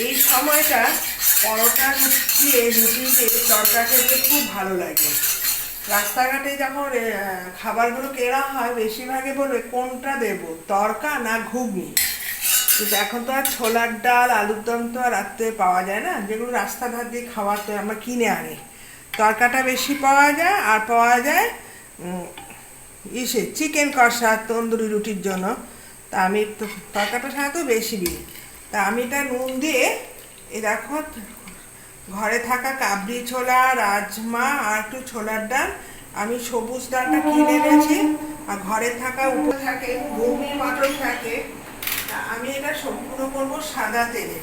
এই সময়টা পরোটা দিয়ে রুটিতে তরকা খেতে খুব ভালো লাগে। রাস্তাঘাটে যখন খাবারগুলো কেনা হয় বেশিরভাগে বলবে, কোনটা দেব? তরকা না ঘুগনি? কিন্তু এখন তো আর ছোলার ডাল, আলুর দম তো আর রাত্রে পাওয়া যায় না। যেগুলো রাস্তা ধার দিয়ে খাওয়ার তো আমরা কিনে আনি। তরকাটা বেশি পাওয়া যায়, আর পাওয়া যায় ইসে, চিকেন কষা, তন্দুরি রুটির জন্য। তা আমি তরকাটা সাথে বেশি দিই। তা আমি এটা নুন দিয়ে এ দেখো, ঘরে থাকা কাবলি ছোলা, রাজমা, আর একটু ছোলার ডাল, আমি সবুজ ডালটা কিনে এনেছি। আর ঘরে থাকা উপরে থাকে ঘুগনি মটর থাকে তা আমি এটা সম্পূর্ণ করব সাদা তেলে।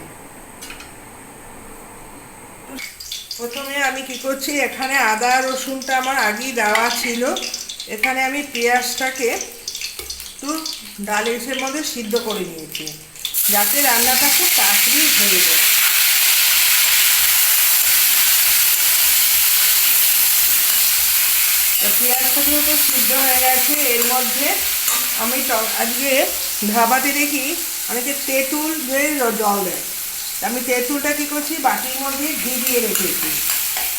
প্রথমে আমি কি করছি, এখানে আদা, রসুনটা আমার আগেই দেওয়া ছিল। এখানে আমি পেঁয়াজটাকে একটু ডালের মধ্যে সিদ্ধ করে নিয়েছি। যাতে রান্নাটা খুব তাড়াতাড়ি হয়ে যায়। তা পেঁয়াজটা যেহেতু সিদ্ধ হয়ে গেছে, এর মধ্যে আমি আজকে ধাবাতে দেখি অনেকে তেঁতুল দিয়ে জল দেয়। তা আমি তেঁতুলটা কী করছি, বাটির মধ্যে ভিজিয়ে রেখেছি।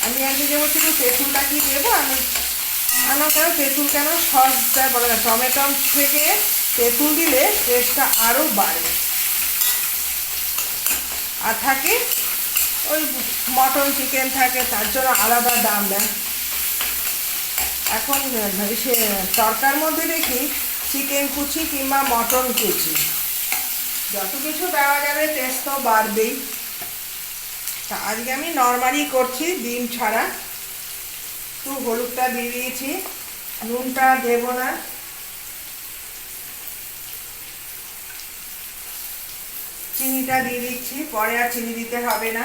আমি আজকে যে বলছি তেঁতুলটা কি দেবো? আমি আমার কেন তেঁতুল কেন সসটা বলে না, টমেটো থেকে তেঁতুল দিলে টেস্টটা আরও বাড়ে। আর থাকে ওই মটন চিকেন থাকে, তার জন্য আলাদা দাম দেয়। এখন সে তরকার মধ্যে দেখি চিকেন কুচি কিংবা মটন কুচি। যত কিছু দেওয়া যাবে টেস্ট তো বাড়বেই। তা আজকে আমি নর্মালি করছি ডিম ছাড়া। একটু হলুদটা দিয়ে দিয়েছি, নুনটা দেবো না। চিনিটা দিয়ে দিচ্ছি, পরে আর চিনি দিতে হবে না।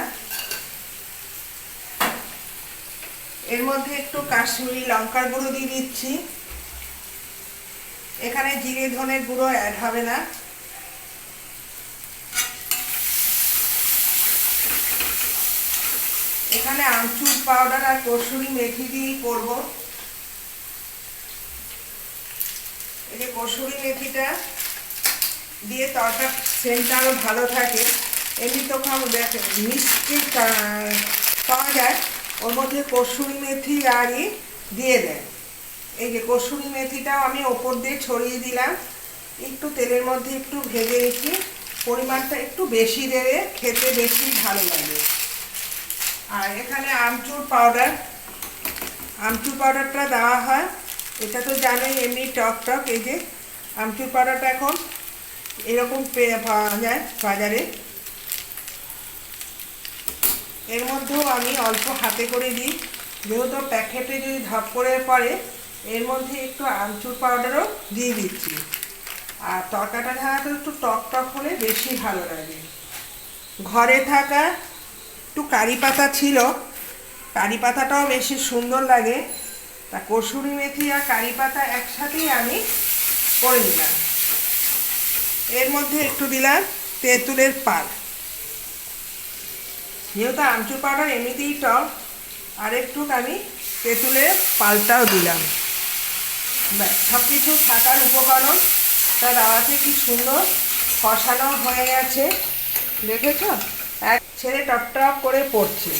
এর মধ্যে একটু কাশ্মীরি লঙ্কার গুঁড়ো দিয়ে দিচ্ছি। এখানে জিরে ধনের গুঁড়ো অ্যাড হবে না। এখানে আমচুর পাউডার আর কসুরি মেথি দিয়েই করব। এই যে কসুরি মেথিটা দিয়ে তরকার সেন্টটা আরও ভালো থাকে। এমনি তো খাব, দেখে, মিষ্টি পাওয়া যায়। ওর মধ্যে কসুরি মেথি ই দিয়ে দেয়। এই যে কসুরি মেথিটাও আমি ওপর দিয়ে ছড়িয়ে দিলাম। একটু তেলের মধ্যে একটু ভেজে রেখি পরিমাণটা একটু বেশি দেবে, খেতে বেশি ভালো লাগে। আর এখানে আমচুর পাউডার। আমচুর পাউডারটা দেওয়া হয়। এটা তো জানোই এমনি টক টক, এই যে আমচুর পাউডারটা এখন এরকম পাওয়া যায় বাজারে। এর মধ্যেও আমি অল্প হাতে করে দিই। যেহেতু প্যাকেটে যদি ধাপ করে পড়ে, এর মধ্যে একটু আমচুর পাউডারও দিয়ে দিচ্ছি। আর তরকাটা সাধারণত একটু টক টক হলে বেশি ভালো লাগে। ঘরে থাকা একটু কারি পাতা ছিল, কারি পাতাটাও বেশি সুন্দর লাগে। তা কসুরি মেথি আর কারি পাতা একসাথেই আমি করে নিলাম। এর মধ্যে একটু দিলাম তেঁতুলের পাল যেহেতু আমচুর পাউডার এমনিতেই টক, আর একটু আমি তেঁতুলের পালটাও দিলাম। সব কিছু থাকার উপকরণ। তা দাওয়াতে কি সুন্দর কষানো হয়ে গেছে। দেখেছ? এক ছেলে টপ টপ করে পড়ছে।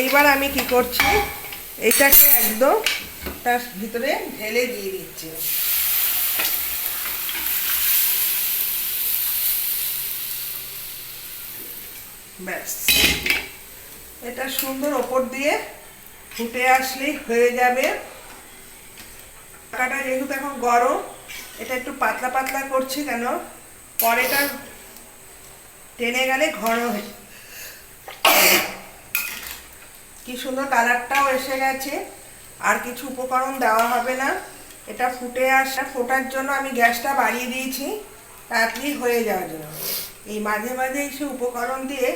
এইবার আমি কি করছি? এটাকে একদম তার ভিতরে ঢেলে দিয়ে দিচ্ছি। ব্যাস। এটা সুন্দর ওপর দিয়ে ফুটে আসলেই হয়ে যাবে। টাকাটা যেহেতু এখন গরম, এটা একটু পাতলা পাতলা করছি কেন পরেটা টেনে গেলে ঘন হয়ে কি সুন্দর কালারটাও এসে গেছে। আর কিছু উপকরণ দেওয়া হবে না। এটা ফুটে আসা, ফোটার জন্য আমি গ্যাসটা বাড়িয়ে দিয়েছি। তাড়াতাড়ি হয়ে যাওয়ার জন্য। এই মাঝে মাঝে এসে উপকরণ দিয়ে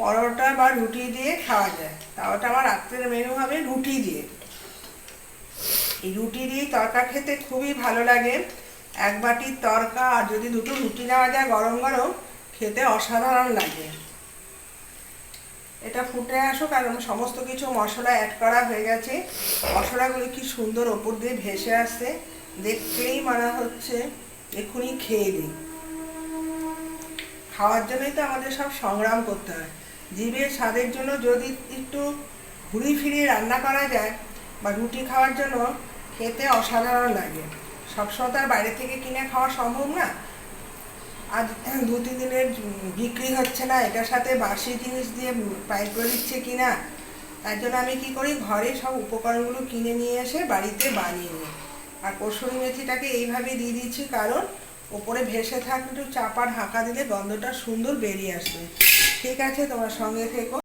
পরোটা বা রুটি দিয়ে খাওয়া যায়। তাওটা আমার রাত্রের মেনু হবে রুটি দিয়ে। এই রুটি দিয়ে তরকা খেতে খুবই ভালো লাগে। এক বাটির তরকা আর যদি দুটো রুটি নেওয়া যায় গরম গরম, খেতে অসাধারণ লাগে। এটা ফুটে আসো কারণ সমস্ত কিছু মশলা অ্যাড করা হয়ে গেছে। মশলাগুলো কি সুন্দর ওপর দিয়ে ভেসে আসছে। দেখতেই মনে হচ্ছে এক্ষুনি খেয়ে দিই খাওয়ার জন্যই তো আমাদের সব সংগ্রাম করতে হয়। জীবের স্বাদের জন্য যদি একটু ঘুরি ফিরিয়ে রান্না করা যায় বা রুটি খাওয়ার জন্য খেতে অসাধারণ লাগে। সবসময় তো আর বাইরে থেকে কিনে খাওয়া সম্ভব না। আজ দু, তিন দিনের বিক্রি হচ্ছে না, এটার সাথে বাসি জিনিস দিয়ে পাইপ করে দিচ্ছে কিনা? তার জন্য আমি কি করি? ঘরে সব উপকরণগুলো কিনে নিয়ে এসে বাড়িতে বানিয়ে নিই। আর কসুরি মেথিটাকে এইভাবে দিয়ে দিচ্ছি, কারণ ওপরে ভেসে থাকলে একটু চাপা ঢাকা দিলে গন্ধটা সুন্দর বেরিয়ে আসবে। ঠিক আছে, তোমার সঙ্গে থেকো।